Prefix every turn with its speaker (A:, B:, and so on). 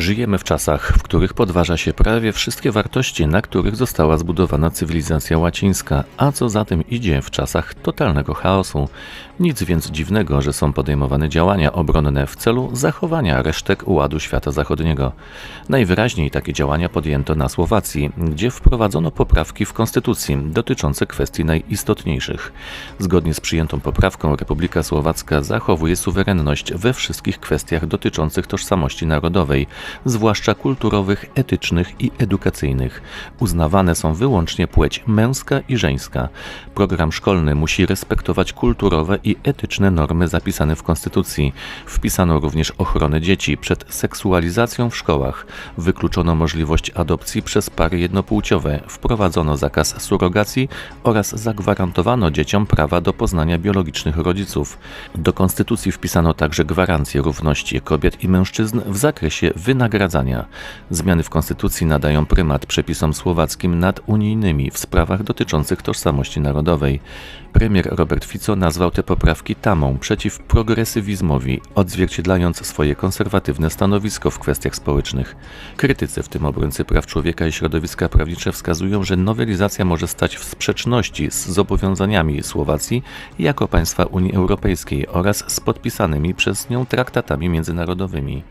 A: Żyjemy w czasach, w których podważa się prawie wszystkie wartości, na których została zbudowana cywilizacja łacińska, a co za tym idzie w czasach totalnego chaosu. Nic więc dziwnego, że są podejmowane działania obronne w celu zachowania resztek ładu świata zachodniego. Najwyraźniej takie działania podjęto na Słowacji, gdzie wprowadzono poprawki w konstytucji dotyczące kwestii najistotniejszych. Zgodnie z przyjętą poprawką Republika Słowacka zachowuje suwerenność we wszystkich kwestiach dotyczących tożsamości narodowej, zwłaszcza kulturowych, etycznych i edukacyjnych. Uznawane są wyłącznie płeć męska i żeńska. Program szkolny musi respektować kulturowe i etyczne normy zapisane w Konstytucji. Wpisano również ochronę dzieci przed seksualizacją w szkołach. Wykluczono możliwość adopcji przez pary jednopłciowe. Wprowadzono zakaz surogacji oraz zagwarantowano dzieciom prawa do poznania biologicznych rodziców. Do Konstytucji wpisano także gwarancję równości kobiet i mężczyzn w zakresie wynagradzania. Zmiany w Konstytucji nadają prymat przepisom słowackim nad unijnymi w sprawach dotyczących tożsamości narodowej. Premier Robert Fico nazwał te poprawki tamą przeciw progresywizmowi, odzwierciedlając swoje konserwatywne stanowisko w kwestiach społecznych. Krytycy, w tym obrońcy praw człowieka i środowiska prawnicze, wskazują, że nowelizacja może stać w sprzeczności z zobowiązaniami Słowacji jako państwa Unii Europejskiej oraz z podpisanymi przez nią traktatami międzynarodowymi.